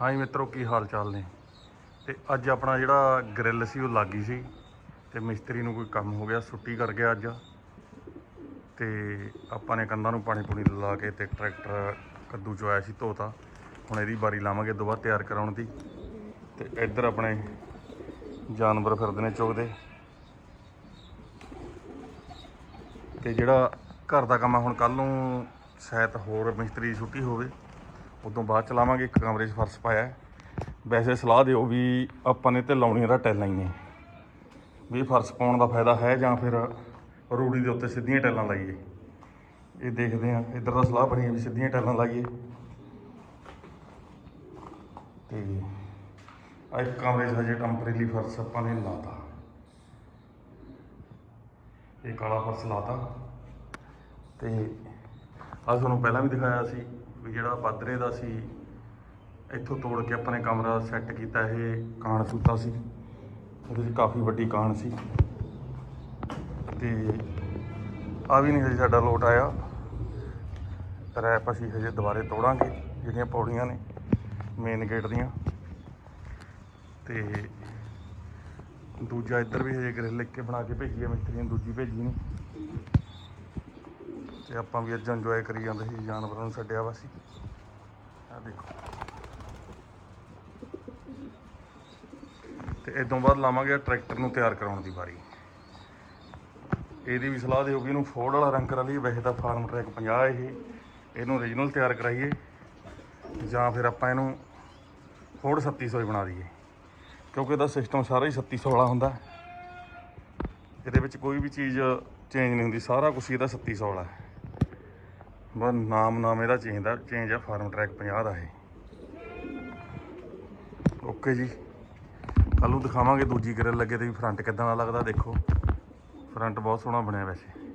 ਹਾਂਜੀ ਮਿੱਤਰੋ, ਕੀ ਹਾਲ ਚਾਲ ਨੇ? ਤੇ ਅੱਜ ਆਪਣਾ ਜਿਹੜਾ ਗ੍ਰਿਲ ਸੀ, ਉਹ ਲੱਗੀ ਸੀ ਤੇ ਮਿਸਤਰੀ ਨੂੰ ਕੋਈ ਕੰਮ ਹੋ ਗਿਆ, ਛੁੱਟੀ ਕਰ ਗਿਆ ਅੱਜ। ਤੇ ਆਪਾਂ ਨੇ ਕੰਧਾਂ ਨੂੰ ਪਾਣੀ ਪੂਣੀ ਲਾ ਕੇ ਤੇ ਟਰੈਕਟਰ ਕੱਦੂ ਚ ਆਇਆ ਸੀ ਧੋਤਾ। ਹੁਣ ਇਹਦੀ ਬਾਰੀ ਲਾਵਾਂਗੇ ਦੁਬਾਰਾ ਤਿਆਰ ਕਰਾਉਣ ਦੀ। ਤੇ ਇੱਧਰ ਆਪਣੇ ਜਾਨਵਰ ਫਿਰਦੇ ਨੇ ਚੁਗਦੇ। ਤੇ ਜਿਹੜਾ ਘਰ ਦਾ ਕੰਮ ਆ, ਹੁਣ ਕੱਲ ਨੂੰ ਸ਼ਾਇਦ ਹੋਰ ਮਿਸਤਰੀ ਦੀ ਛੁੱਟੀ ਹੋਵੇ। ਉਦੋਂ ਬਾਅਦ ਚਲਾਵਾਂਗੇ, ਇੱਕ ਕਮਰੇ 'ਚ ਫਰਸ਼ ਪਾਇਆ ਵੈਸੇ ਸਲਾਹ ਦਿਓ ਵੀ ਆਪਾਂ ਨੇ ਤੇ ਲਾਉਣੀਆਂ ਦਾ ਟੈਲਾਂ ਹੀ ਨੇ। ਵੀ ਫਰਸ਼ ਪਾਉਣ ਦਾ ਫਾਇਦਾ ਹੈ ਜਾਂ ਫਿਰ ਰੂੜੀ ਦੇ ਉੱਤੇ ਸਿੱਧੀਆਂ ਟੈਲਾਂ ਲਾਈਏ। ਇਹ ਦੇਖਦੇ ਆ ਇੱਧਰ ਦਾ ਸਲਾਹ ਬਣੀ ਵੀ ਸਿੱਧੀਆਂ ਟੈਲਾਂ ਲਾਈਏ। ਤੇ ਆ ਇੱਕ ਕਮਰੇ 'ਚ ਹਜੇ ਟੈਂਪਰੇਰੀ ਫਰਸ਼ ਆਪਾਂ ਨੇ ਲਾਤਾ। ਇਹ ਕਾਲਾ ਫਰਸ਼ ਲਾਤਾ। ਤੇ ਆ ਤੁਹਾਨੂੰ ਪਹਿਲਾਂ ਵੀ ਦਿਖਾਇਆ ਸੀ। ਵੀ ਜਿਹੜਾ ਪਾਦਰੇ ਦਾ ਸੀ, ਇੱਥੋਂ ਤੋੜ ਕੇ ਆਪਾਂ ਨੇ ਕਮਰਾ ਸੈੱਟ ਕੀਤਾ ਇਹ ਕਾਣ ਸੂਤਾ ਸੀ। ਉਹਦੇ 'ਚ ਕਾਫੀ ਵੱਡੀ ਕਾਣ ਸੀ। ਤੇ ਆ ਵੀ ਨਹੀਂ ਹਜੇ ਸਾਡਾ ਲੋਟ ਆਇਆ। ਰੈਪ ਅਸੀਂ ਹਜੇ ਦੁਬਾਰੇ ਤੋੜਾਂਗੇ, ਜਿਹੜੀਆਂ ਪੌੜੀਆਂ ਨੇ ਮੇਨ ਗੇਟ ਦੀਆਂ। ਤੇ ਦੂਜਾ ਇੱਧਰ ਵੀ ਹਜੇ ਗ੍ਰਿਲ ਲਿਖ ਕੇ ਬਣਾ ਕੇ ਭੇਜੀ ਹੈ ਮਿਸਤਰੀ ਨੇ, ਦੂਜੀ ਭੇਜੀ ਨਹੀਂ। ਤੇ ਆਪਾਂ ਵੀ ਅੱਜ ਇੰਜੋਏ ਕਰੀ ਜਾਂਦੇ ਸੀ, ਜਾਨਵਰਾਂ ਨੂੰ ਛੱਡਿਆ ਵਾ ਸੀ। ਆ ਦੇਖੋ। ਤੇ ਇਦੋਂ ਬਾਅਦ ਲਾਵਾਂਗੇ ਟਰੈਕਟਰ ਨੂੰ ਤਿਆਰ ਕਰਾਉਣ ਦੀ ਵਾਰੀ। ਇਹਦੀ ਵੀ ਸਲਾਹ ਦਿਓ ਕਿ ਇਹਨੂੰ ਫੋਰਡ ਵਾਲਾ ਰੰਗ ਕਰਾ ਲਈਏ, ਵੈਸੇ ਤਾਂ ਫਾਰਮ ਟਰੈਕ 50 ਇਹ, ਇਹਨੂੰ ਓਰੀਜਨਲ ਤਿਆਰ ਕਰਾਈਏ। ਜਾਂ ਫਿਰ ਆਪਾਂ ਇਹਨੂੰ ਫੋਰਡ 3700 ਹੀ ਬਣਾ ਦਈਏ। ਕਿਉਂਕਿ ਇਹਦਾ ਸਿਸਟਮ ਸਾਰਾ ਹੀ 3700 ਵਾਲਾ ਹੁੰਦਾ। ਇਹਦੇ ਵਿੱਚ ਕੋਈ ਵੀ ਚੀਜ਼ ਚੇਂਜ ਨਹੀਂ ਹੁੰਦੀ, ਸਾਰਾ ਕੁਝ ਇਹਦਾ 3700 ਵਾਲਾ ਹੈ। ਬਸ ਨਾਮ ਨਾਮ ਇਹਦਾ ਚੇਂਜ ਦਾ ਚੇਂਜ ਆ ਫਾਰਮ ਟਰੈਕ 50 ਦਾ ਇਹ। ਓਕੇ ਜੀ। ਕੱਲ ਨੂੰ ਦਿਖਾਵਾਂਗੇ ਦੂਜੀ ਗ੍ਰਿਲ ਲੱਗੇ ਤੇ ਵੀ ਫਰੰਟ ਕਿੱਦਾਂ ਦਾ ਲੱਗਦਾ ਦੇਖੋ। ਫਰੰਟ ਬਹੁਤ ਸੋਹਣਾ ਬਣਿਆ ਵੈਸੇ।